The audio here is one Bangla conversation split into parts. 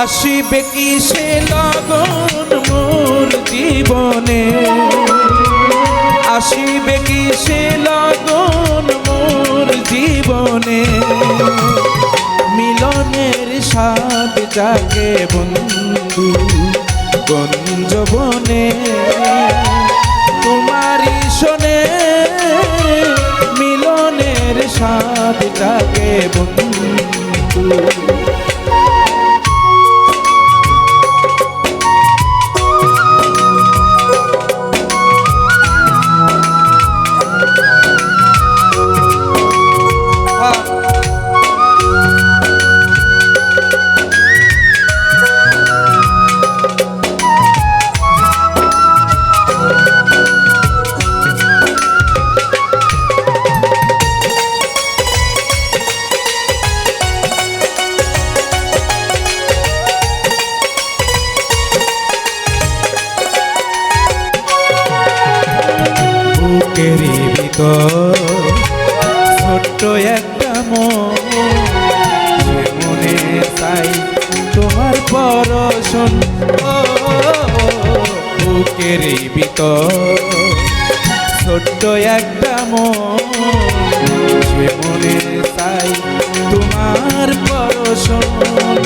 আসিবে কি সে লগন মোর জীবনে? আসিবে কি সে লগন মোর জীবনে? মিলনের স্বাদ জাগে বন্ধু, গঞ্জবনে। তোমারই শোনে, মিলনের স্বাদ জাগে বন্ধু। বুকেরই ভিতর ছোট্ট একটা মন চাই তোমার পরশন। বুকেরই ভিতর ছোট্ট একটা মন চাই তোমার পরশন।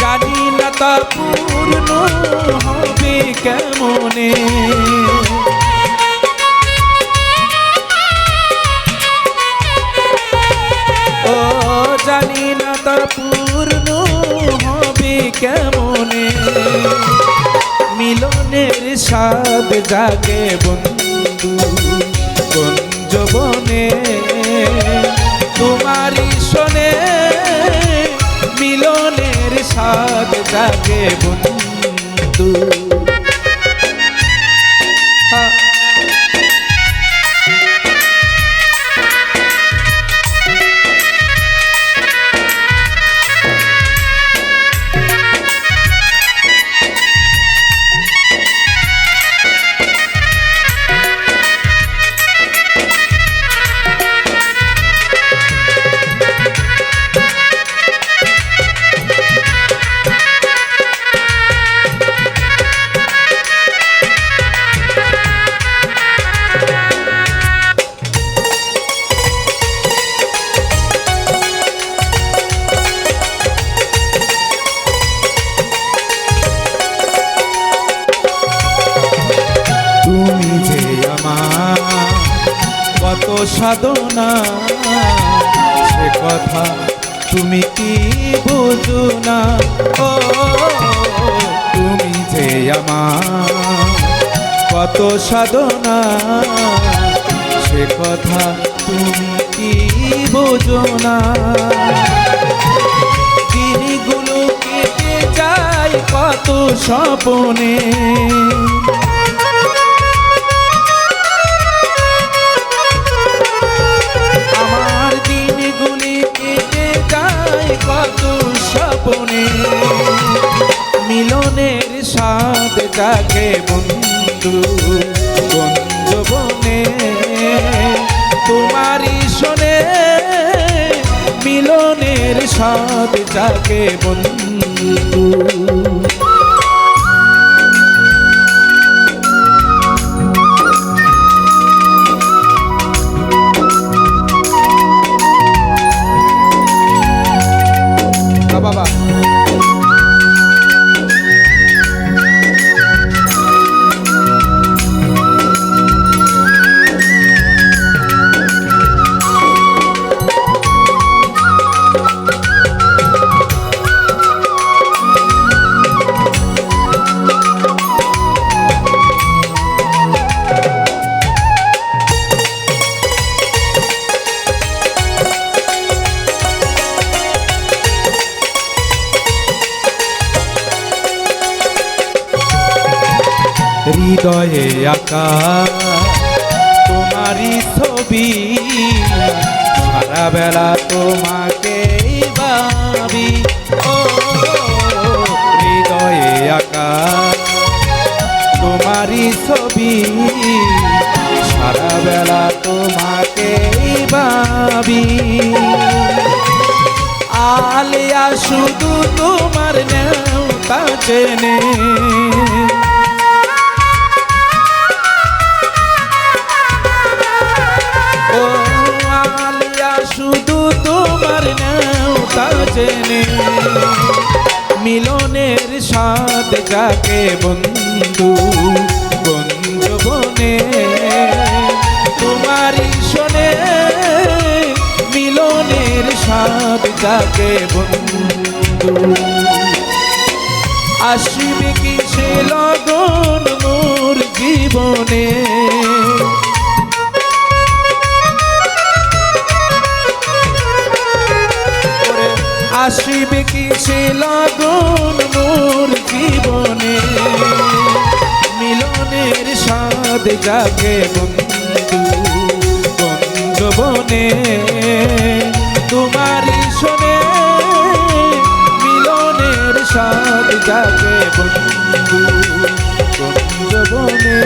জানি না তা পূর্ণ হবে কেমনে। জানি না তা পূর্ণ হবে কেমনে। মিলনের স্বাদ জাগে বন্ধু বনে তোমারই শোনে মিলনের স্বাদ জাগে বন্ধু। তুমি যে আমার কত সাধনা, সে কথা তুমি কি বুঝো না? ও, তুমি যে আমার কত সাধনা, সে কথা তুমি কি বুঝো না? দিনগুলো কেটে যায় কত স্বপনে স্বপনে। মিলনের স্বাদ জাগে বন্ধু বন্ধবনে তোমারই শোনে মিলনের স্বাদ জাগে বন্ধু। হৃদয়ে আঁকা তোমারই ছবি। সারা বেলা তোমাকে ভাবি। ও, হৃদয়ে আঁকা তোমারই ছবি। সারা বেলা তোমাকে ভাবি। আলিয়া, শুধু তোমার তা চেনে। মিলনের স্বাদ যাকে বন্ধু বন্ধুবনে তোমারই শোনে, মিলনের স্বাদ যাকে বন্ধু। আসবে কি সে লগন মোর জীবনে? আসবে কি সে লগন মোর জীবনে? মিলনের স্বাদ যাকে বন্ধু বন্ধবনে তোমারই শোনে মিলনের স্বাদ যাকে বন্ধু শোনে